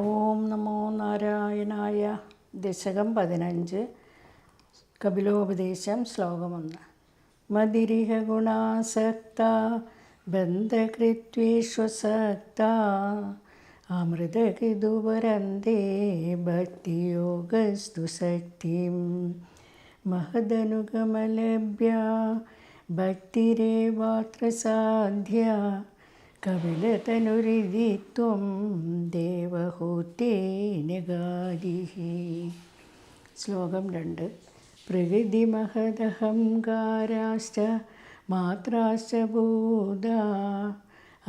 ഓം നമോ നാരായണായ ദശകം പതിനഞ്ച് കപിലോപദേശം ശ്ലോകമൊന്ന്. മതിരിഹ ഗുണാസക്ത ബന്ധകൃത്വേഷ്വസക്ത അമൃതകിതുപരന്തേ ഭക്തിയോഗസ്തു ശക്തിം. മഹദനുഗമലഭ്യ ഭക്തിരേവാത്ര സാധ്യ കപിലതനുരിതി ത്വം ദേവഹൂത്തേനഗാരിः ശ്ലോകം രണ്ട്. പ്രകൃതിമഹദഹങ്കാരാശ്ച മാത്രാശ്ച ഭൂത.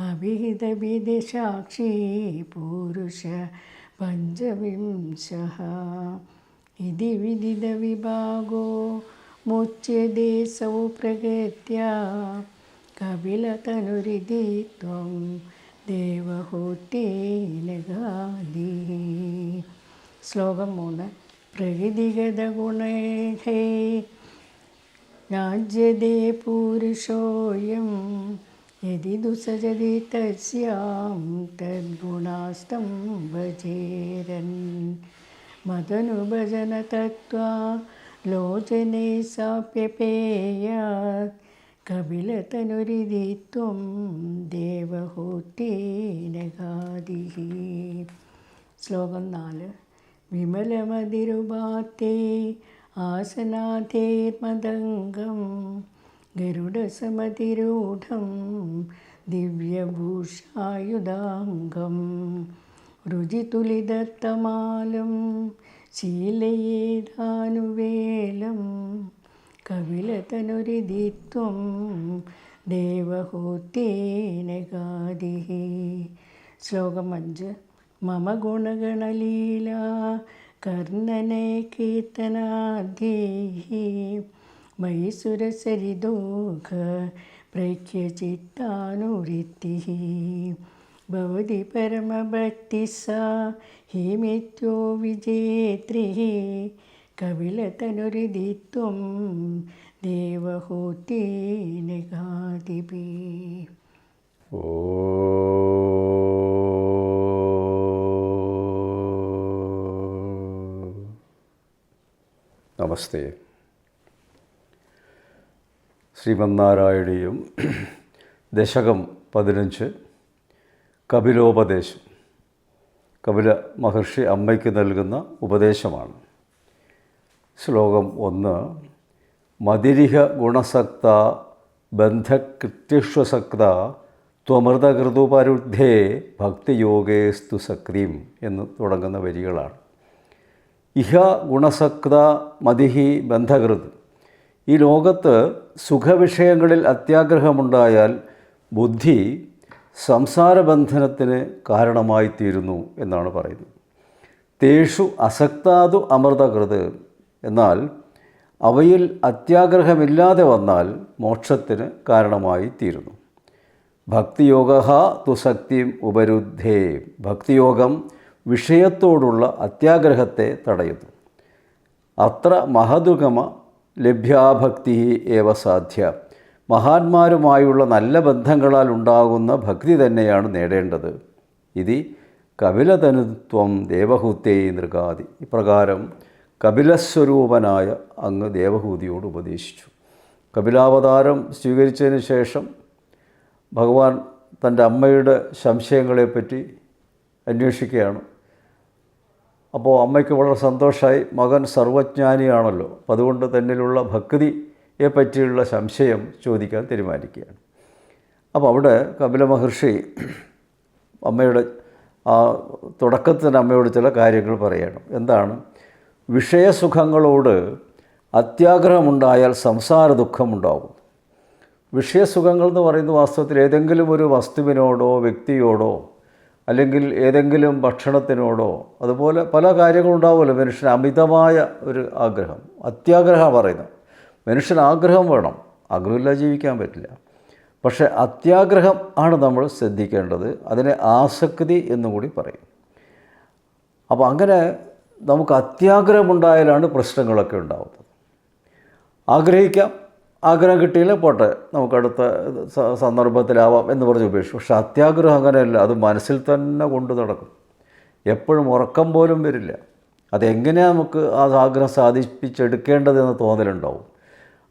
അഭിഹിതവിദസാക്ഷി പൂരുഷ പഞ്ചവിംശ ഇതി വിദിതവിഭാഗോ മുച്യതേ സൗ പ്രകൃത്യ കപിലതനുരിതി ത്വം ദേവഹൂത്തിലകാലി ശ്ലോകം മൂന്ന്. പ്രകൃതിഗതഗുണൈഹൈ. രാജ്യതേ പൂരുഷോയം യതി ദുസജതി തസ്യാം തദ്ഗുണാസ്തം ഭജേരൻ. മതനുഭജന തത്വ ലോചനെ സാപ്യപേയാത് കപിലതനുരിതി ത്വം ദേവഹൂത്തേന ഗാദിः ശ്ലോകം നാല്. വിമലമതിരുപാത്തേ ആസനാഥേർമദംഗം ഗരുഡസമതിരൂഢം ദിവ്യഭൂഷായുധാംഗം രുചിതുലിതത്തമാലം ശീലയേതാനുവേലം കപിലതനുരിതി ത്വം ദേവഹൂത്തേന ഗാദിः ശ്ലോകം അഞ്ച്. മമ ഗുണഗണലീല കർണനെ കീർത്തനാദേഹി മൈസുരസരിദോഘ പ്രഖ്യ പ്രഖ്യചിത്താനുവൃത്തിः ഭവതി പരമഭക്തി സാ ഹിമിത്യോ വിജേത്രിः കപിലതനുരിതി ത്വം ദേവഹൂത്തേന ഓ. നമസ്തേ. ശ്രീമന്നാരായണീയം ദശകം പതിനഞ്ച് കപിലോപദേശം. കപില മഹർഷി അമ്മയ്ക്ക് നൽകുന്ന ഉപദേശമാണ്. ശ്ലോകം ഒന്ന്. മതിരിഹ ഗുണസക്ത ബന്ധകൃത്യസക്ത ത്വമൃതകൃതുപരുദ്ധേ ഭക്തിയോഗേസ്തു സക്രീം എന്ന് തുടങ്ങുന്ന വരികളാണ്. ഇഹ ഗുണസക്ത മതിഹി ബന്ധകൃത്. ഈ ലോകത്ത് സുഖവിഷയങ്ങളിൽ അത്യാഗ്രഹമുണ്ടായാൽ ബുദ്ധി സംസാരബന്ധനത്തിന് കാരണമായിത്തീരുന്നു എന്നാണ് പറയുന്നത്. തേഷു അസക്താതു അമൃതകൃത് എന്നാൽ അവയിൽ അത്യാഗ്രഹമില്ലാതെ വന്നാൽ മോക്ഷത്തിന് കാരണമായി തീരുന്നു. ഭക്തിയോഗ തുസക്തിയും ഉപരുദ്ധേ. ഭക്തിയോഗം വിഷയത്തോടുള്ള അത്യാഗ്രഹത്തെ തടയുന്നു. അത്ര മഹതുഗമ ലഭ്യാഭക്തി ഏവ സാധ്യ. മഹാന്മാരുമായുള്ള നല്ല ബന്ധങ്ങളാൽ ഉണ്ടാകുന്ന ഭക്തി തന്നെയാണ് നേടേണ്ടത്. ഇത് കപിലതനുത്വം ദേവഹൂത്തേ നൃഗാതി ഇപ്രകാരം കപിലസ്വരൂപനായ അങ്ങ് ദേവഹൂതിയോട് ഉപദേശിച്ചു. കപിലാവതാരം സ്വീകരിച്ചതിന് ശേഷം ഭഗവാൻ തന്റെ അമ്മയുടെ സംശയങ്ങളെപ്പറ്റി അന്വേഷിക്കുകയാണ്. അപ്പോൾ അമ്മയ്ക്ക് വളരെ സന്തോഷമായി മകൻ സർവജ്ഞാനിയാണല്ലോ അപ്പം അതുകൊണ്ട് തന്നിലുള്ള ഭക്തിയെ പറ്റിയുള്ള സംശയം ചോദിക്കാൻ തീരുമാനിക്കുകയാണ്. അപ്പോൾ അവിടെ കപില മഹർഷി അമ്മയുടെ ആ തുടക്കത്തിന് അമ്മയോട് ചില കാര്യങ്ങൾ പറയണം. എന്താണ്? വിഷയസുഖങ്ങളോട് അത്യാഗ്രഹമുണ്ടായാൽ സംസാര ദുഃഖമുണ്ടാകും വിഷയസുഖങ്ങൾ എന്ന് പറയുന്ന വാസ്തവത്തിൽ ഏതെങ്കിലും ഒരു വസ്തുവിനോടോ വ്യക്തിയോടോ അല്ലെങ്കിൽ ഏതെങ്കിലും ഭക്ഷണത്തിനോടോ അതുപോലെ പല കാര്യങ്ങളുണ്ടാവുമല്ലോ. മനുഷ്യന് അമിതമായ ഒരു ആഗ്രഹം അത്യാഗ്രഹം പറയുന്നത്. മനുഷ്യന് ആഗ്രഹം വേണം ആഗ്രഹമില്ലാതെ ജീവിക്കാൻ പറ്റില്ല. പക്ഷേ അത്യാഗ്രഹം ആണ് നമ്മൾ ശ്രദ്ധിക്കേണ്ടത് അതിനെ ആസക്തി എന്നുകൂടി പറയും. അപ്പോൾ അങ്ങനെ നമുക്ക് അത്യാഗ്രഹമുണ്ടായാലാണ് പ്രശ്നങ്ങളൊക്കെ ഉണ്ടാകുന്നത് ആഗ്രഹിക്കാം. ആഗ്രഹം കിട്ടിയില്ല പോട്ടെ. നമുക്ക് അടുത്ത സന്ദർഭത്തിലാവാം എന്ന് പറഞ്ഞ് ഉപേക്ഷിച്ചു പക്ഷെ അത്യാഗ്രഹം അങ്ങനെയല്ല. അത് മനസ്സിൽ തന്നെ കൊണ്ടു നടക്കും. എപ്പോഴും ഉറക്കം പോലും വരില്ല. അതെങ്ങനെയാണ് നമുക്ക് ആ ആഗ്രഹം സാധിപ്പിച്ചെടുക്കേണ്ടതെന്ന് തോന്നലുണ്ടാവും.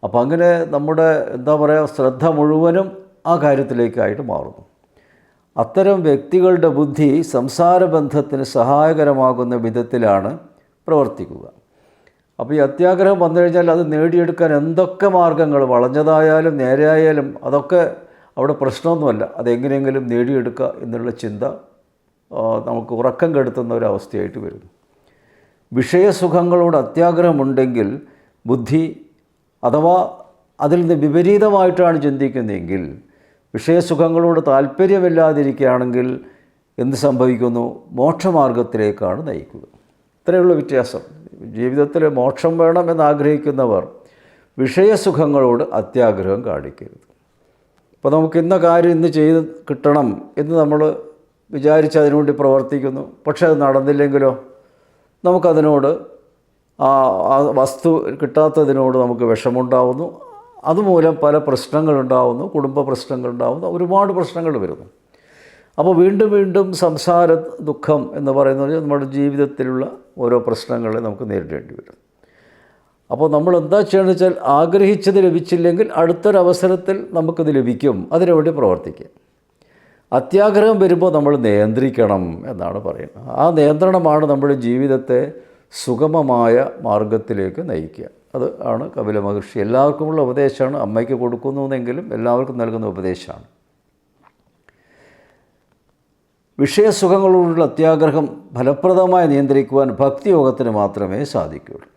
അപ്പോൾ അങ്ങനെ നമ്മുടെ എന്താ പറയുക ശ്രദ്ധ മുഴുവനും ആ കാര്യത്തിലേക്കായിട്ട് മാറുന്നു. അത്തരം വ്യക്തികളുടെ ബുദ്ധി സംസാരബന്ധത്തിന് സഹായകരമാകുന്ന വിധത്തിലാണ് പ്രവർത്തിക്കുക. അപ്പോൾ ഈ അത്യാഗ്രഹം വന്നു കഴിഞ്ഞാൽ അത് നേടിയെടുക്കാൻ എന്തൊക്കെ മാർഗങ്ങൾ വളഞ്ഞതായാലും നേരെയായാലും അതൊക്കെ അവിടെ പ്രശ്നമൊന്നുമല്ല. അതെങ്ങനെയെങ്കിലും നേടിയെടുക്കുക എന്നുള്ള ചിന്ത നമുക്ക് ഉറക്കം കെടുത്തുന്ന ഒരു അവസ്ഥയായിട്ട് വരുന്നു. വിഷയസുഖങ്ങളോട് അത്യാഗ്രഹമുണ്ടെങ്കിൽ ബുദ്ധി അഥവാ അതിൽ നിന്ന് വിപരീതമായിട്ടാണ് ചിന്തിക്കുന്നതെങ്കിൽ വിഷയസുഖങ്ങളോട് താല്പര്യമില്ലാതിരിക്കുകയാണെങ്കിൽ എന്ത് സംഭവിക്കുന്നു? മോക്ഷമാർഗത്തിലേക്കാണ് നയിക്കുക. ഇത്രയുള്ള വ്യത്യാസം. ജീവിതത്തിൽ മോക്ഷം വേണമെന്ന് ആഗ്രഹിക്കുന്നവർ വിഷയസുഖങ്ങളോട് അത്യാഗ്രഹം കാണിക്കരുത്. അപ്പോൾ നമുക്ക് ഇന്ന കാര്യം ഇന്ന് ചെയ്ത് കിട്ടണം എന്ന് നമ്മൾ വിചാരിച്ച് അതിനുവേണ്ടി പ്രവർത്തിക്കുന്നു. പക്ഷേ അത് നടന്നില്ലെങ്കിലോ? നമുക്കതിനോട് ആ വസ്തു കിട്ടാത്തതിനോട് നമുക്ക് വിഷമുണ്ടാവുന്നു അതുമൂലം പല പ്രശ്നങ്ങളുണ്ടാവുന്നു കുടുംബ പ്രശ്നങ്ങളുണ്ടാവുന്നു ഒരുപാട് പ്രശ്നങ്ങൾ വരുന്നു. അപ്പോൾ വീണ്ടും വീണ്ടും സംസാര ദുഃഖം എന്ന് പറയുന്നത് നമ്മുടെ ജീവിതത്തിലുള്ള ഓരോ പ്രശ്നങ്ങളെ നമുക്ക് നേരിടേണ്ടി വരും. അപ്പോൾ നമ്മൾ എന്താ ചെയ്യണമെന്ന് വെച്ചാൽ ആഗ്രഹിച്ചത് ലഭിച്ചില്ലെങ്കിൽ അടുത്തൊരവസരത്തിൽ നമുക്കത് ലഭിക്കും അതിനുവേണ്ടി പ്രവർത്തിക്കുക അത്യാഗ്രഹം വരുമ്പോൾ നമ്മൾ നിയന്ത്രിക്കണം എന്നാണ് പറയുന്നത്. ആ നിയന്ത്രണമാണ് നമ്മുടെ ജീവിതത്തെ സുഗമമായ മാർഗത്തിലേക്ക് നയിക്കുക. അത് ആണ് കപില മഹർഷി. എല്ലാവർക്കുമുള്ള ഉപദേശമാണ്. അമ്മയ്ക്ക് കൊടുക്കുന്നുവെങ്കിലും എല്ലാവർക്കും നൽകുന്ന ഉപദേശമാണ്. വിഷയസുഖങ്ങളോടുള്ള അത്യാഗ്രഹം ഫലപ്രദമായി നിയന്ത്രിക്കുവാൻ ഭക്തിയോഗത്തിന് മാത്രമേ സാധിക്കുകയുള്ളൂ.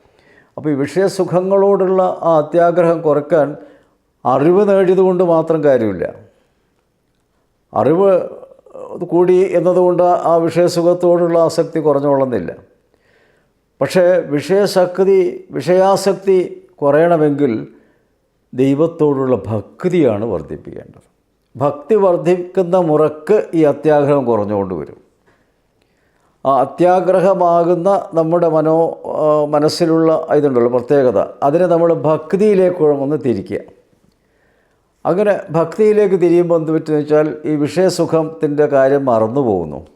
അപ്പോൾ ഈ വിഷയസുഖങ്ങളോടുള്ള ആ അത്യാഗ്രഹം കുറയ്ക്കാൻ അറിവ് നേടിയതുകൊണ്ട് മാത്രം കാര്യമില്ല. അറിവ് കൂടി എന്നതുകൊണ്ട് ആ വിഷയസുഖത്തോടുള്ള ആസക്തി കുറഞ്ഞുകൊള്ളുന്നില്ല. പക്ഷേ വിഷയശക്തി വിഷയാസക്തി കുറയണമെങ്കിൽ ദൈവത്തോടുള്ള ഭക്തിയാണ് വർദ്ധിപ്പിക്കേണ്ടത്. ഭക്തി വർദ്ധിക്കുന്ന മുറക്ക് ഈ അത്യാഗ്രഹം കുറഞ്ഞുകൊണ്ട് വരും. ആ അത്യാഗ്രഹമാകുന്ന നമ്മുടെ മനോ മനസ്സിലുള്ള ഇതുണ്ടല്ലോ പ്രത്യേകത. അതിനെ നമ്മൾ ഭക്തിയിലേക്ക് ഒന്ന് തിരിക്കുക. അങ്ങനെ ഭക്തിയിലേക്ക് തിരിയുമ്പോൾ എന്ത് പറ്റുമെന്ന് വെച്ചാൽ ഈ വിഷയസുഖത്തിന്റെ കാര്യം മറന്നു പോകുന്നു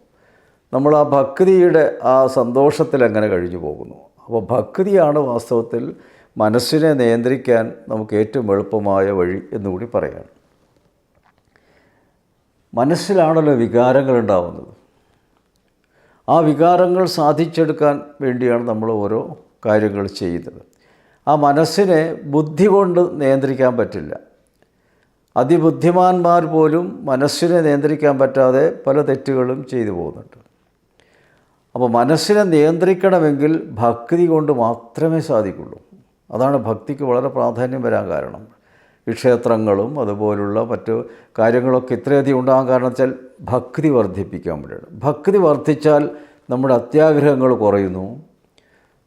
നമ്മൾ ആ ഭക്തിയുടെ ആ സന്തോഷത്തിൽ അങ്ങനെ കഴിഞ്ഞു പോകുന്നു. അപ്പോൾ ഭക്തിയാണ് വാസ്തവത്തിൽ മനസ്സിനെ നിയന്ത്രിക്കാൻ നമുക്ക് ഏറ്റവും എളുപ്പമായ വഴി എന്നുകൂടി പറയാം. മനസ്സിലാണല്ലോ വികാരങ്ങൾ ഉണ്ടാവുന്നത്. ആ വികാരങ്ങൾ സാധിച്ചെടുക്കാൻ വേണ്ടിയാണ് നമ്മൾ ഓരോ കാര്യങ്ങൾ ചെയ്യുന്നത്. ആ മനസ്സിനെ ബുദ്ധി കൊണ്ട് നിയന്ത്രിക്കാൻ പറ്റില്ല. അതിബുദ്ധിമാന്മാർ പോലും മനസ്സിനെ നിയന്ത്രിക്കാൻ പറ്റാതെ പല തെറ്റുകളും ചെയ്തു പോകുന്നുണ്ട്. അപ്പോൾ മനസ്സിനെ നിയന്ത്രിക്കണമെങ്കിൽ ഭക്തി കൊണ്ട് മാത്രമേ സാധിക്കുള്ളൂ. അതാണ് ഭക്തിക്ക് വളരെ പ്രാധാന്യം വരാൻ കാരണം. ഈ ക്ഷേത്രങ്ങളും അതുപോലുള്ള മറ്റു കാര്യങ്ങളൊക്കെ ഇത്രയധികം ഉണ്ടാകാൻ കാരണം വെച്ചാൽ ഭക്തി വർദ്ധിപ്പിക്കാൻ വേണ്ടിയാണ്. ഭക്തി വർദ്ധിച്ചാൽ നമ്മുടെ അത്യാഗ്രഹങ്ങൾ കുറയുന്നു.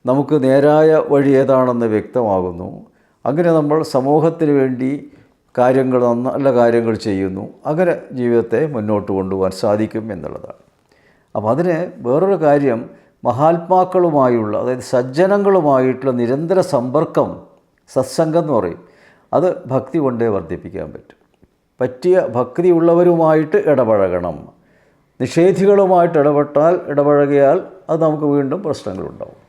നമുക്ക് നേരായ വഴി ഏതാണെന്ന് വ്യക്തമാകുന്നു. അങ്ങനെ നമ്മൾ സമൂഹത്തിന് വേണ്ടി കാര്യങ്ങൾ നല്ല കാര്യങ്ങൾ ചെയ്യുന്നു. അങ്ങനെ ജീവിതത്തെ മുന്നോട്ട് കൊണ്ടുപോകാൻ സാധിക്കും എന്നുള്ളതാണ്. അപ്പോൾ അതിന് വേറൊരു കാര്യം മഹാത്മാക്കളുമായുള്ള അതായത് സജ്ജനങ്ങളുമായിട്ടുള്ള നിരന്തര സമ്പർക്കം സത്സംഗം എന്ന് പറയും. അത് ഭക്തി കൊണ്ടേ വർദ്ധിപ്പിക്കാൻ പറ്റും. പറ്റിയ ഭക്തിയുള്ളവരുമായിട്ട് ഇടപഴകണം. നിഷേധികളുമായിട്ട് ഇടപെട്ടാൽ ഇടപഴകിയാൽ അത് നമുക്ക് വീണ്ടും പ്രശ്നങ്ങളുണ്ടാവും.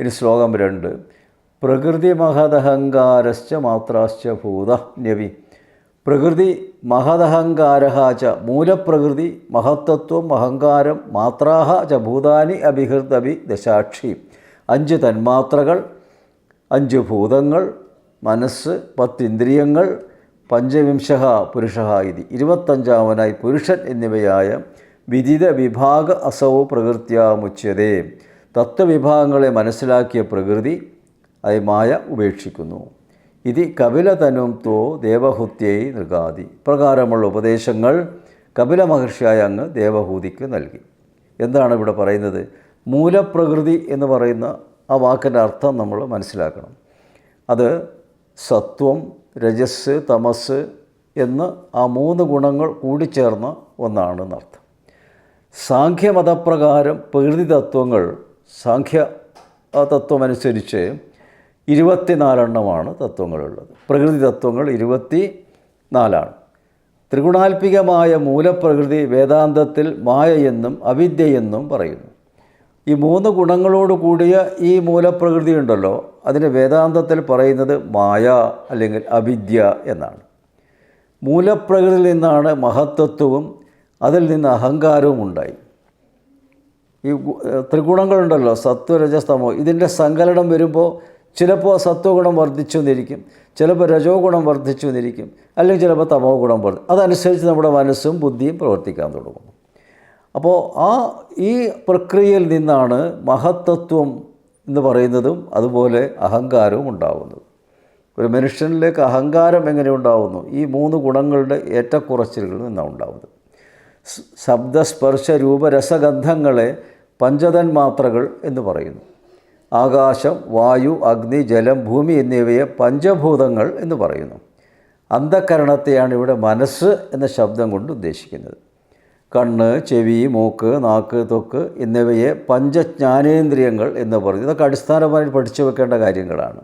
ഇനി ശ്ലോകം രണ്ട്. പ്രകൃതി മഹദഹങ്കാരശ്ച മാത്രാശ്ച ഭൂത ന്യവി. പ്രകൃതി മഹദഹങ്കാര ച മൂലപ്രകൃതി മഹത്തത്വം അഹങ്കാരം മാത്രാഹ ച ഭൂതാനി അഭിഹൃതഭി ദശാക്ഷി. അഞ്ച് തന്മാത്രകൾ അഞ്ച് ഭൂതങ്ങൾ മനസ്സ് പത്തിന്ദ്രിയങ്ങൾ പഞ്ചവിംശ പുരുഷ ഇതി. ഇരുപത്തഞ്ചാമനായി പുരുഷൻ എന്നിവയായ വിദിത വിഭാഗ അസൗ പ്രകൃത്യാമുച്യതേ. തത്വവിഭാഗങ്ങളെ മനസ്സിലാക്കിയ പ്രകൃതി അയമായ മായ ഉപേക്ഷിക്കുന്നു. ഇത് കപിലതനും തോ ദേവഹൂത്യൈ നൃഗാതി പ്രകാരമുള്ള ഉപദേശങ്ങൾ കപില മഹർഷിയായ അങ്ങ് ദേവഹൂതിക്ക് നൽകി. എന്താണ് ഇവിടെ പറയുന്നത്? മൂലപ്രകൃതി എന്ന് പറയുന്ന ആ വാക്കിന്റെ അർത്ഥം നമ്മൾ മനസ്സിലാക്കണം. അത് സത്വം രജസ് തമസ് എന്ന് ആ മൂന്ന് ഗുണങ്ങൾ കൂടിച്ചേർന്ന ഒന്നാണെന്നർത്ഥം സാഖ്യമതപ്രകാരം പ്രകൃതി തത്വങ്ങൾ സാഖ്യ തത്വമനുസരിച്ച് ഇരുപത്തിനാലെണ്ണമാണ് തത്വങ്ങളുള്ളത്. പ്രകൃതി തത്വങ്ങൾ ഇരുപത്തി നാലാണ് ത്രിഗുണാത്മികമായ മൂലപ്രകൃതി വേദാന്തത്തിൽ മായയെന്നും അവിദ്യയെന്നും പറയുന്നു. ഈ മൂന്ന് ഗുണങ്ങളോട് കൂടിയ ഈ മൂലപ്രകൃതി ഉണ്ടല്ലോ അതിന് വേദാന്തത്തിൽ പറയുന്നത് മായ അല്ലെങ്കിൽ അവിദ്യ എന്നാണ്. മൂലപ്രകൃതിയിൽ നിന്നാണ് മഹത്വത്വവും അതിൽ നിന്ന് അഹങ്കാരവും ഉണ്ടായി. ഈ ത്രിഗുണങ്ങളുണ്ടല്ലോ സത്വരജസ്തമോ ഇതിന്റെ സങ്കലനം വരുമ്പോൾ ചിലപ്പോൾ സത്വഗുണം വർദ്ധിച്ചു എന്നിരിക്കും. ചിലപ്പോൾ രജോ ഗുണം വർദ്ധിച്ചു എന്നിരിക്കും. അല്ലെങ്കിൽ ചിലപ്പോൾ തമോ ഗുണം വർദ്ധി അതനുസരിച്ച് നമ്മുടെ മനസ്സും ബുദ്ധിയും പ്രവർത്തിക്കാൻ തുടങ്ങും അപ്പോൾ ആ ഈ പ്രക്രിയയിൽ നിന്നാണ് മഹത്തത്വം എന്ന് പറയുന്നതും അതുപോലെ അഹങ്കാരവും ഉണ്ടാകുന്നത് ഒരു മനുഷ്യനിലേക്ക് അഹങ്കാരം എങ്ങനെ ഉണ്ടാകുന്നു ഈ മൂന്ന് ഗുണങ്ങളുടെ ഏറ്റക്കുറച്ചിലുകളിൽ നിന്നാണ് ഉണ്ടാകുന്നത് ശബ്ദസ്പർശ രൂപരസഗന്ധങ്ങളെ പഞ്ചതന്മാത്രകൾ എന്ന് പറയുന്നു. ആകാശം വായു അഗ്നി ജലം ഭൂമി എന്നിവയെ പഞ്ചഭൂതങ്ങൾ എന്ന് പറയുന്നു. അന്ധകരണത്തെയാണ് ഇവിടെ മനസ്സ് എന്ന ശബ്ദം കൊണ്ട് ഉദ്ദേശിക്കുന്നത്. കണ്ണ് ചെവി മൂക്ക് നാക്ക് തൊക്ക് എന്നിവയെ പഞ്ചജ്ഞാനേന്ദ്രിയങ്ങൾ എന്ന് പറഞ്ഞു ഇതൊക്കെ അടിസ്ഥാനമായി പഠിച്ചു വെക്കേണ്ട കാര്യങ്ങളാണ്.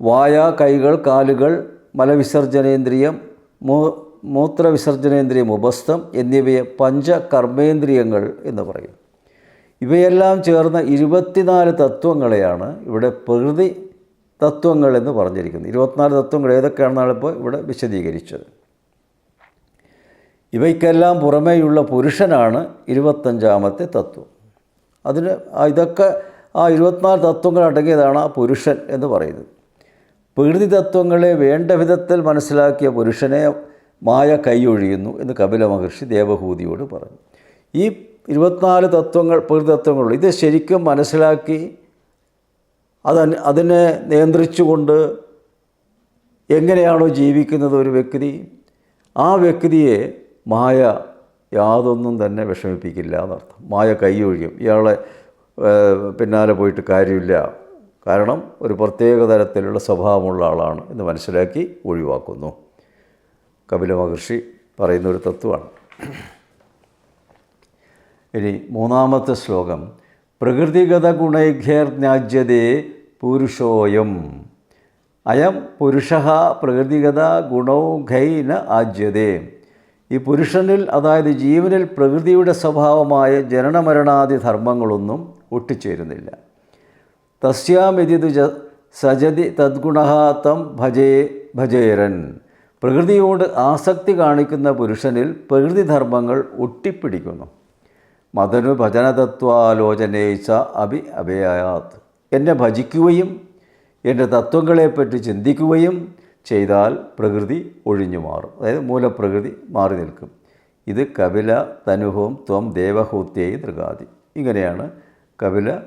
വായ കൈകൾ കാലുകൾ മലവിസർജനേന്ദ്രിയം മൂ മൂത്രവിസർജനേന്ദ്രിയം ഉപസ്ഥം എന്നിവയെ പഞ്ചകർമ്മേന്ദ്രിയങ്ങൾ എന്ന് പറയും. ഇവയെല്ലാം ചേർന്ന ഇരുപത്തിനാല് തത്വങ്ങളെയാണ് ഇവിടെ പ്രകൃതി തത്വങ്ങൾ എന്ന് പറഞ്ഞിരിക്കുന്നത്. ഇരുപത്തിനാല് തത്വങ്ങൾ ഏതൊക്കെയാണെന്നാണ് ഇപ്പോൾ ഇവിടെ വിശദീകരിച്ചത്. ഇവയ്ക്കെല്ലാം പുറമേയുള്ള പുരുഷനാണ് ഇരുപത്തഞ്ചാമത്തെ തത്വം. അതിന് ഇതൊക്കെ ആ ഇരുപത്തിനാല് തത്വങ്ങൾ അടങ്ങിയതാണ് ആ പുരുഷൻ എന്ന് പറയുന്നത്. പ്രകൃതി തത്വങ്ങളെ വേണ്ട വിധത്തിൽ മനസ്സിലാക്കിയ പുരുഷനെ മായ കൈയൊഴിയുന്നു എന്ന് കപില മഹർഷി ദേവഹൂതിയോട് പറഞ്ഞു. ഈ ഇരുപത്തിനാല് തത്വങ്ങൾ പ്രകൃതി തത്വങ്ങളുള്ളൂ ഇത് ശരിക്കും മനസ്സിലാക്കി അത് അതിനെ നിയന്ത്രിച്ചുകൊണ്ട് എങ്ങനെയാണോ ജീവിക്കുന്നത് ഒരു വ്യക്തി ആ വ്യക്തിയെ മായ യാതൊന്നും തന്നെ വിഷമിപ്പിക്കില്ല എന്നർത്ഥം. മായ കൈയൊഴിയും ഇയാളെ പിന്നാലെ പോയിട്ട് കാര്യമില്ല. കാരണം ഒരു പ്രത്യേക തരത്തിലുള്ള സ്വഭാവമുള്ള ആളാണ് എന്ന് മനസ്സിലാക്കി ഒഴിവാക്കുന്നു. കപില മഹർഷി പറയുന്ന ഒരു തത്വമാണ്. ഇനി മൂന്നാമത്തെ ശ്ലോകം. പ്രകൃതിഗത ഗുണൈഖ്യർജ്ഞാജ്യതേ പുരുഷോയം. അയം പുരുഷ പ്രകൃതിഗത ഗുണൗഘൈന ആജ്യതേ. ഈ പുരുഷനിൽ അതായത് ജീവനിൽ പ്രകൃതിയുടെ സ്വഭാവമായ ജനനമരണാദി ധർമ്മങ്ങളൊന്നും ഒട്ടിച്ചേരുന്നില്ല. തസ്യാമിതിതു ജ സജതി തദ്ഗുണ തം ഭജേ ഭജേരൻ. പ്രകൃതിയോട് ആസക്തി കാണിക്കുന്ന പുരുഷനിൽ പ്രകൃതിധർമ്മങ്ങൾ ഒട്ടിപ്പിടിക്കുന്നു. മതനു ഭജനതത്വാലോചനയിച്ച അഭി അഭയാത്. എന്നെ ഭജിക്കുകയും എന്റെ തത്വങ്ങളെപ്പറ്റി ചിന്തിക്കുകയും ചെയ്താൽ പ്രകൃതി ഒഴിഞ്ഞു മാറും. അതായത് മൂലപ്രകൃതി മാറി നിൽക്കും. ഇത് കപില തനുഹവും ത്വം ദേവഹൂത്യൈ നൃഗാതി ഇങ്ങനെയാണ് കപില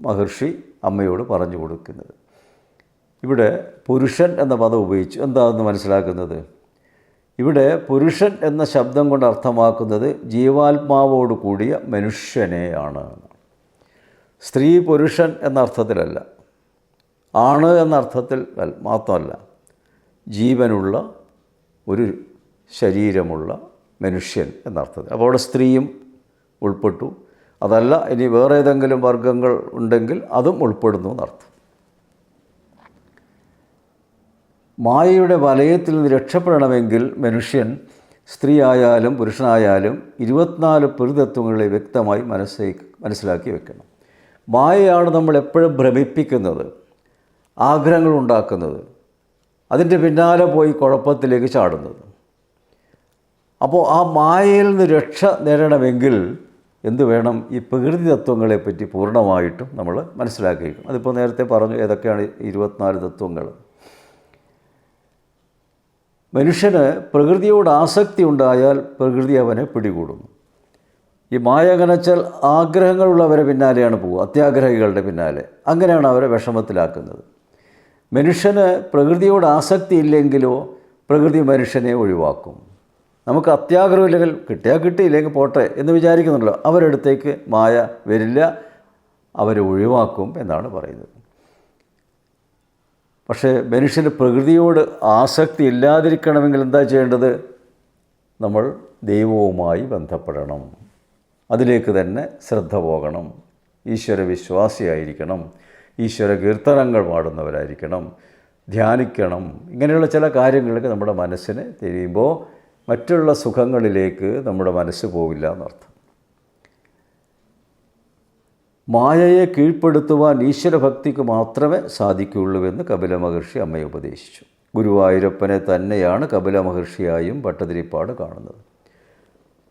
മഹർഷി അമ്മയോട് പറഞ്ഞു കൊടുക്കുന്നത്. ഇവിടെ പുരുഷൻ എന്ന പദം ഉപയോഗിച്ചു. എന്താണെന്ന് മനസ്സിലാക്കുന്നത്? ഇവിടെ പുരുഷൻ എന്ന ശബ്ദം കൊണ്ട് അർത്ഥമാക്കുന്നത് ജീവാത്മാവോട് കൂടിയ മനുഷ്യനെയാണ്. സ്ത്രീ പുരുഷൻ എന്ന അർത്ഥത്തിലല്ല. ആണ് എന്ന അർത്ഥത്തിൽ മാത്രമല്ല. ജീവനുള്ള ഒരു ശരീരമുള്ള മനുഷ്യൻ എന്നർത്ഥത്തിൽ അപ്പോൾ അവിടെ സ്ത്രീയും ഉൾപ്പെട്ടു. അതല്ല ഇനി വേറെ ഏതെങ്കിലും വർഗങ്ങൾ ഉണ്ടെങ്കിൽ അതും ഉൾപ്പെടുന്നു എന്നർത്ഥം. മായയുടെ വലയത്തിൽ നിന്ന് രക്ഷപ്പെടണമെങ്കിൽ മനുഷ്യൻ സ്ത്രീയായാലും പുരുഷനായാലും ഇരുപത്തിനാല് പ്രതിതത്വങ്ങളെ വ്യക്തമായി മനസ്സിൽ മനസ്സിലാക്കി വെക്കണം. മായയാണ് നമ്മൾ എപ്പോഴും ഭ്രമിപ്പിക്കുന്നത് ആഗ്രഹങ്ങൾ ഉണ്ടാക്കുന്നത് അതിന്റെ പിന്നാലെ പോയി കുഴപ്പത്തിലേക്ക് ചാടുന്നത്. അപ്പോൾ ആ മായയിൽ നിന്ന് രക്ഷ നേടണമെങ്കിൽ എന്ത് വേണം? ഈ പ്രകൃതി തത്വങ്ങളെപ്പറ്റി പൂർണമായിട്ടും നമ്മൾ മനസ്സിലാക്കിയിരിക്കണം. അതിപ്പോൾ നേരത്തെ പറഞ്ഞു ഏതൊക്കെയാണ് ഇരുപത്തിനാല് തത്വങ്ങൾ? മനുഷ്യന് പ്രകൃതിയോട് ആസക്തി ഉണ്ടായാൽ പ്രകൃതി അവനെ പിടികൂടുന്നു. ഈ മായ കനച്ചാൽ ആഗ്രഹങ്ങളുള്ളവരെ പിന്നാലെയാണ് പോകുക അത്യാഗ്രഹികളുടെ പിന്നാലെ. അങ്ങനെയാണ് അവരെ വിഷമത്തിലാക്കുന്നത്. മനുഷ്യന് പ്രകൃതിയോട് ആസക്തി ഇല്ലെങ്കിലോ പ്രകൃതി മനുഷ്യനെ ഒഴിവാക്കും. നമുക്ക് അത്യാഗ്രഹമില്ലെങ്കിൽ കിട്ടിയാൽ കിട്ടിയില്ലെങ്കിൽ പോട്ടെ എന്ന് വിചാരിക്കുന്നുണ്ടല്ലോ. അവരടുത്തേക്ക് മായ വരില്ല അവരെ ഒഴിവാക്കും എന്നാണ് പറയുന്നത്. പക്ഷേ മനുഷ്യന് പ്രകൃതിയോട് ആസക്തി ഇല്ലാതിരിക്കണമെങ്കിൽ എന്താ ചെയ്യേണ്ടത്? നമ്മൾ ദൈവവുമായി ബന്ധപ്പെടണം. അതിലേക്ക് തന്നെ ശ്രദ്ധ പോകണം. ഈശ്വര വിശ്വാസിയായിരിക്കണം. ഈശ്വര കീർത്തനങ്ങൾ പാടുന്നവരായിരിക്കണം. ധ്യാനിക്കണം. ഇങ്ങനെയുള്ള ചില കാര്യങ്ങളൊക്കെ നമ്മുടെ മനസ്സിന് തിരിയുമ്പോൾ മറ്റുള്ള സുഖങ്ങളിലേക്ക് നമ്മുടെ മനസ്സ് പോകില്ല എന്നർത്ഥം. മായയെ കീഴ്പ്പെടുത്തുവാൻ ഈശ്വരഭക്തിക്ക് മാത്രമേ സാധിക്കുകയുള്ളൂവെന്ന് കപില മഹർഷി അമ്മയെ ഉപദേശിച്ചു. ഗുരുവായൂരപ്പനെ തന്നെയാണ് കപില മഹർഷിയായും ഭട്ടതിരിപ്പാട് കാണുന്നത്.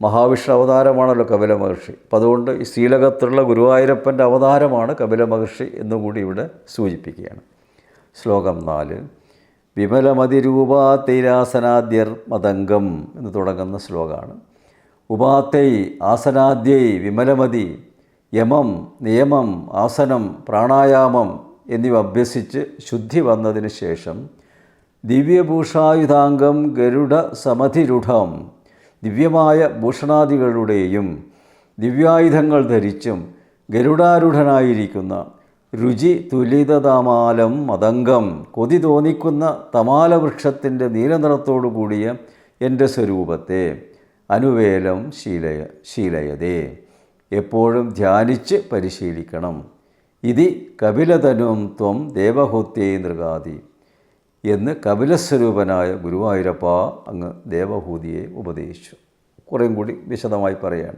മഹാവിഷ്ണു അവതാരമാണല്ലോ കപില മഹർഷി. അപ്പം അതുകൊണ്ട് ഈ ശ്രീലകത്തുള്ള ഗുരുവായൂരപ്പന്റെ അവതാരമാണ് കപില മഹർഷി എന്നുകൂടി ഇവിടെ സൂചിപ്പിക്കുകയാണ്. ശ്ലോകം നാല് വിമലമതിരൂപാത്തൈരാസനാദ്യർ മതംഗം എന്ന് തുടങ്ങുന്ന ശ്ലോകമാണ്. ഉപാത്തൈ ആസനാദ്യൈ വിമലമതി യമം നിയമം ആസനം പ്രാണായാമം എന്നിവ അഭ്യസിച്ച് ശുദ്ധി വന്നതിന് ശേഷം ദിവ്യഭൂഷായുധാംഗം ഗരുഡ സമധിരുഢം ദിവ്യമായ ഭൂഷണാദികളുടെയും ദിവ്യായുധങ്ങൾ ധരിച്ചും ഗരുഡാരൂഢനായിരിക്കുന്ന രുചി തുലിതതമാലം മതംഗം കൊതി തോന്നിക്കുന്ന തമാലവൃക്ഷത്തിന്റെ നീലനിറത്തോടു കൂടിയ എന്റെ സ്വരൂപത്തെ അനുവേലം ശീലയ ശീലയതേ. എപ്പോഴും ധ്യാനിച്ച് പരിശീലിക്കണം. ഇതി കപിലതനും ത്വം ദേവഹൂത്യേ നൃഗാതി എന്ന് കപിലസ്വരൂപനായ ഗുരുവായൂരപ്പ അങ്ങ് ദേവഹൂതിയെ ഉപദേശിച്ചു. കുറേയും കൂടി വിശദമായി പറയാണ്.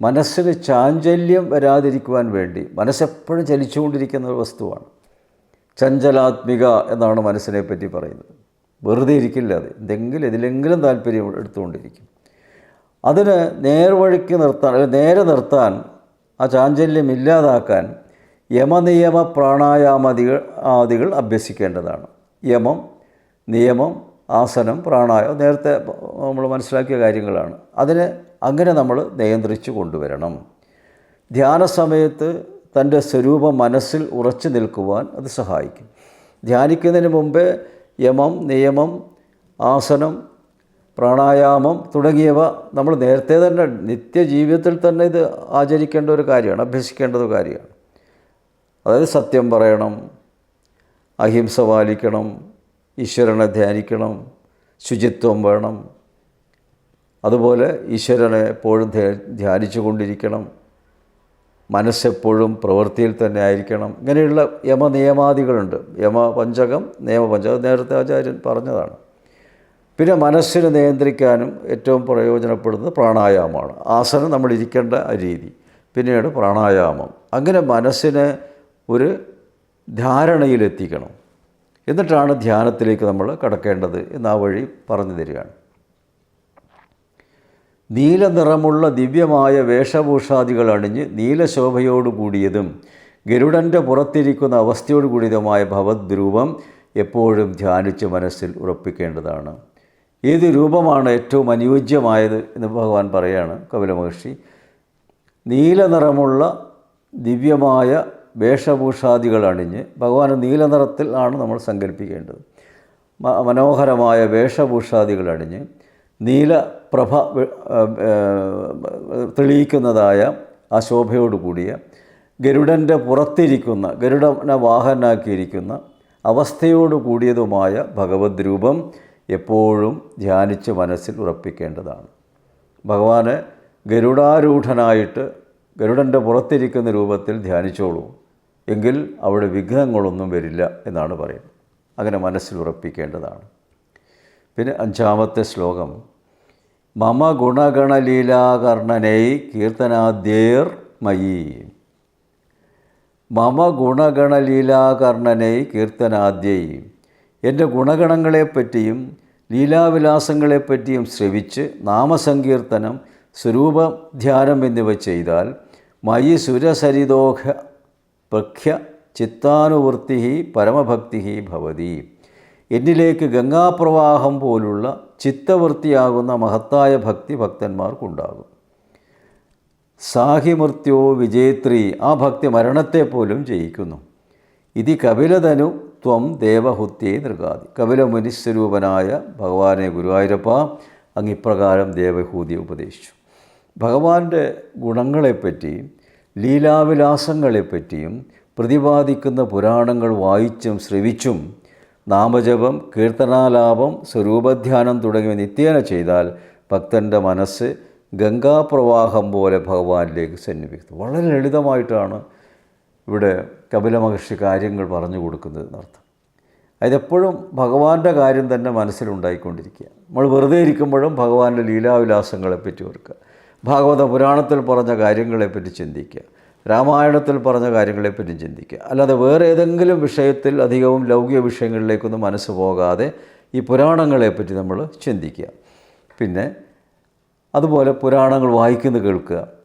മനസ്സിന് ചാഞ്ചല്യം വരാതിരിക്കുവാൻ വേണ്ടി മനസ്സെപ്പോഴും ചലിച്ചുകൊണ്ടിരിക്കുന്ന ഒരു വസ്തുവാണ്. ചഞ്ചലാത്മിക എന്നാണ് മനസ്സിനെ പറ്റി പറയുന്നത്. വെറുതെ ഇരിക്കില്ല അത്. എന്തെങ്കിലും ഇതിലെങ്കിലും താല്പര്യം എടുത്തുകൊണ്ടിരിക്കും. അതിന് നേർവഴിക്ക് നിർത്താൻ നേരെ നിർത്താൻ ആ ചാഞ്ചല്യം ഇല്ലാതാക്കാൻ യമനിയമ പ്രാണായാമാദികൾ ആദികൾ അഭ്യസിക്കേണ്ടതാണ്. യമം നിയമം ആസനം പ്രാണായം നേരത്തെ നമ്മൾ മനസ്സിലാക്കിയ കാര്യങ്ങളാണ്. അതിനെ അങ്ങനെ നമ്മൾ നിയന്ത്രിച്ചു കൊണ്ടുവരണം. ധ്യാന സമയത്ത് തന്റെ സ്വരൂപം മനസ്സിൽ ഉറച്ചു നിൽക്കുവാൻ അത് സഹായിക്കും. ധ്യാനിക്കുന്നതിന് മുമ്പേ യമം നിയമം ആസനം പ്രാണായാമം തുടങ്ങിയവ നമ്മൾ നേരത്തെ തന്നെ നിത്യജീവിതത്തിൽ തന്നെ ഇത് ആചരിക്കേണ്ട ഒരു കാര്യമാണ് അഭ്യസിക്കേണ്ട ഒരു കാര്യമാണ്. അതായത് സത്യം പറയണം അഹിംസ പാലിക്കണം ഈശ്വരനെ ധ്യാനിക്കണം ശുചിത്വം വേണം. അതുപോലെ ഈശ്വരനെ എപ്പോഴും ധ്യാനിച്ചു കൊണ്ടിരിക്കണം. മനസ്സെപ്പോഴും പ്രവൃത്തിയിൽ തന്നെ ആയിരിക്കണം. ഇങ്ങനെയുള്ള യമനിയമാദികളുണ്ട്. യമ പഞ്ചകം നിയമപഞ്ചകം നേരത്തെ ആചാര്യൻ പറഞ്ഞതാണ്. പിന്നെ മനസ്സിനെ നിയന്ത്രിക്കാനും ഏറ്റവും പ്രയോജനപ്പെടുന്നത് പ്രാണായാമമാണ്. ആസനം നമ്മൾ ഇരിക്കേണ്ട രീതി. പിന്നീട് പ്രാണായാമം. അങ്ങനെ മനസ്സിനെ ഒരു ധാരണയിലെത്തിക്കണം. എന്നിട്ടാണ് ധ്യാനത്തിലേക്ക് നമ്മൾ കടക്കേണ്ടത് എന്ന് ആ വഴി പറഞ്ഞു തരികയാണ്. നീല നിറമുള്ള ദിവ്യമായ വേഷഭൂഷാദികൾ അണിഞ്ഞ് നീലശോഭയോടുകൂടിയതും ഗരുഡന്റെ പുറത്തിരിക്കുന്ന അവസ്ഥയോട് കൂടിയതുമായ ഭവദ്രൂപം എപ്പോഴും ധ്യാനിച്ച് മനസ്സിൽ ഉറപ്പിക്കേണ്ടതാണ്. ഏത് രൂപമാണ് ഏറ്റവും അനുയോജ്യമായത് എന്ന് ഭഗവാൻ പറയുകയാണ് കപില മഹർഷി. നീല നിറമുള്ള ദിവ്യമായ വേഷഭൂഷാദികൾ അണിഞ്ഞ് ഭഗവാൻ നീല നിറത്തിൽ ആണ് നമ്മൾ സങ്കല്പിക്കേണ്ടത്. മനോഹരമായ വേഷഭൂഷാദികൾ അണിഞ്ഞ് നീലപ്രഭ തെളിയിക്കുന്നതായ ആ ശോഭയോടുകൂടിയ ഗരുഡന്റെ പുറത്തിരിക്കുന്ന ഗരുഡനെ വാഹനാക്കിയിരിക്കുന്ന അവസ്ഥയോടുകൂടിയതുമായ ഭഗവത് രൂപം എപ്പോഴും ധ്യാനിച്ച് മനസ്സിൽ ഉറപ്പിക്കേണ്ടതാണ്. ഭഗവാന് ഗരുഡാരൂഢനായിട്ട് ഗരുഡന്റെ പുറത്തിരിക്കുന്ന രൂപത്തിൽ ധ്യാനിച്ചോളൂ. എങ്കിൽ അവിടെ വിഘ്നങ്ങളൊന്നും വരില്ല എന്നാണ് പറയുന്നത്. അങ്ങനെ മനസ്സിൽ ഉറപ്പിക്കേണ്ടതാണ്. പിന്നെ അഞ്ചാമത്തെ ശ്ലോകം. മമ ഗുണഗണലീലാകർണനൈ കീർത്തനാദ്യേർ മയി. മമ ഗുണഗണലീലാകർണനൈ കീർത്തനാദ്യൈ. എന്റെ ഗുണഗണങ്ങളെപ്പറ്റിയും ലീലാവിലാസങ്ങളെപ്പറ്റിയും ശ്രവിച്ച് നാമസങ്കീർത്തനം സ്വരൂപധ്യാനം എന്നിവ ചെയ്താൽ മയി സുരസരിതോഹ പ്രഖ്യ ചിത്താനുവൃത്തി പരമഭക്തി ഭവതി. എന്നിലേക്ക് ഗംഗാപ്രവാഹം പോലുള്ള ചിത്തവൃത്തിയാകുന്ന മഹത്തായ ഭക്തി ഭക്തന്മാർക്കുണ്ടാകും. സാഹിമൃത്യോ വിജേത്രി ആ ഭക്തി മരണത്തെ പോലും ജയിക്കുന്നു. ഇതി കപിലതനു ത്വം ദേവഹുത്യേ നൃഗാതി കപില മുനിസ്വരൂപനായ ഭഗവാനെ ഗുരുവായൂരപ്പ അങ്ങിപ്രകാരം ദേവഹൂതി ഉപദേശിച്ചു. ഭഗവാന്റെ ഗുണങ്ങളെപ്പറ്റി ലീലാവിലാസങ്ങളെപ്പറ്റിയും പ്രതിപാദിക്കുന്ന പുരാണങ്ങൾ വായിച്ചും ശ്രവിച്ചും നാമജപം കീർത്തനാലാപം സ്വരൂപധ്യാനം തുടങ്ങിയ നിത്യേന ചെയ്താൽ ഭക്തന്റെ മനസ്സ് ഗംഗാപ്രവാഹം പോലെ ഭഗവാനിലേക്ക് സന്നിപിക്കുന്നു വളരെ ലളിതമായിട്ടാണ് ഇവിടെ കപില മഹർഷി കാര്യങ്ങൾ പറഞ്ഞു കൊടുക്കുന്നത് എന്നർത്ഥം. അതെപ്പോഴും ഭഗവാന്റെ കാര്യം തന്നെ മനസ്സിലുണ്ടായിക്കൊണ്ടിരിക്കുക നമ്മൾ വെറുതെ ഇരിക്കുമ്പോഴും ഭഗവാന്റെ ലീലാവിലാസങ്ങളെപ്പറ്റി ഓർക്കുക. ഭാഗവത പുരാണത്തിൽ പറഞ്ഞ കാര്യങ്ങളെപ്പറ്റി ചിന്തിക്കുക. രാമായണത്തിൽ പറഞ്ഞ കാര്യങ്ങളെപ്പറ്റി ചിന്തിക്കുക. അല്ലാതെ വേറെ ഏതെങ്കിലും വിഷയത്തിൽ അധികവും ലൗകിക വിഷയങ്ങളിലേക്കൊന്നും മനസ്സ് പോകാതെ ഈ പുരാണങ്ങളെപ്പറ്റി നമ്മൾ ചിന്തിക്കുക. പിന്നെ അതുപോലെ പുരാണങ്ങൾ വായിക്കുന്ന കേൾക്കുക.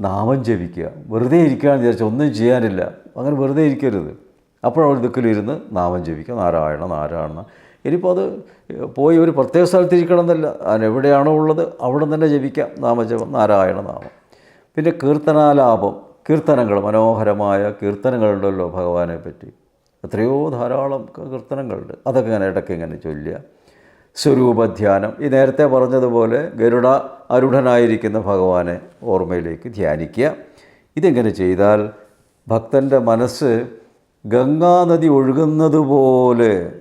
നാമം ജപിക്കുക. വെറുതെ ഇരിക്കുകയെന്ന് വിചാരിച്ചാൽ ഒന്നും ചെയ്യാനില്ല. അങ്ങനെ വെറുതെ ഇരിക്കരുത്. അപ്പോഴവിടെ ദുഃഖിലിരുന്ന് നാമം ജപിക്കുക. നാരായണ നാരായണ. ഇനിയിപ്പോൾ അത് പോയി ഒരു പ്രത്യേക സ്ഥലത്തിരിക്കണം എന്നല്ല. അതിനെവിടെയാണോ ഉള്ളത് അവിടെ തന്നെ ജപിക്കാം. നാമജപം നാരായണ നാമം. പിന്നെ കീർത്തനാലാപം. കീർത്തനങ്ങൾ. മനോഹരമായ കീർത്തനങ്ങളുണ്ടല്ലോ ഭഗവാനെ പറ്റി. എത്രയോ ധാരാളം കീർത്തനങ്ങളുണ്ട്. അതൊക്കെ ഇങ്ങനെ ഇടയ്ക്ക് ഇങ്ങനെ ചൊല്ലുക. സ്വരൂപധ്യാനം. ഈ നേരത്തെ പറഞ്ഞതുപോലെ ഗരുഡ അരുഢനായിരിക്കുന്ന ഭഗവാനെ ഓർമ്മയിലേക്ക് ധ്യാനിക്കുക. ഇതെങ്ങനെ ചെയ്താൽ ഭക്തന്റെ മനസ്സ് ഗംഗാനദി ഒഴുകുന്നത് പോലെ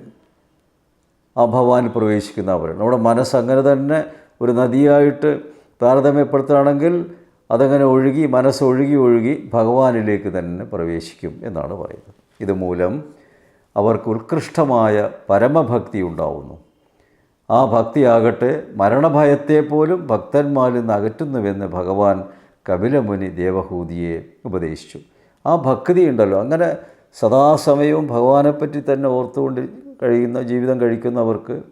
ആ ഭഗവാൻ പ്രവേശിക്കുന്ന അവർ നമ്മുടെ മനസ്സ് അങ്ങനെ തന്നെ ഒരു നദിയായിട്ട് താരതമ്യപ്പെടുത്തുകയാണെങ്കിൽ അതങ്ങനെ ഒഴുകി മനസ്സ് ഒഴുകി ഒഴുകി ഭഗവാനിലേക്ക് തന്നെ പ്രവേശിക്കും എന്നാണ് പറയുന്നത്. ഇതുമൂലം അവർക്ക് ഉത്കൃഷ്ടമായ പരമഭക്തി ഉണ്ടാവുന്നു. ആ ഭക്തിയാകട്ടെ മരണഭയത്തെ പോലും ഭക്തന്മാരിൽ നിന്ന് അകറ്റുന്നുവെന്ന് ഭഗവാൻ കപിലമുനി ദേവഹൂതിയെ ഉപദേശിച്ചു. ആ ഭക്തി ഉണ്ടല്ലോ. അങ്ങനെ സദാസമയവും ഭഗവാനെപ്പറ്റി തന്നെ ഓർത്തുകൊണ്ട് കഴിയുന്ന ജീവിതം കഴിക്കുന്നവർക്ക്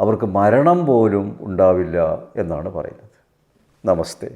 അവർക്ക് മരണം പോലും ഉണ്ടാവില്ല എന്നാണ് പറയുന്നത്. നമസ്തേ.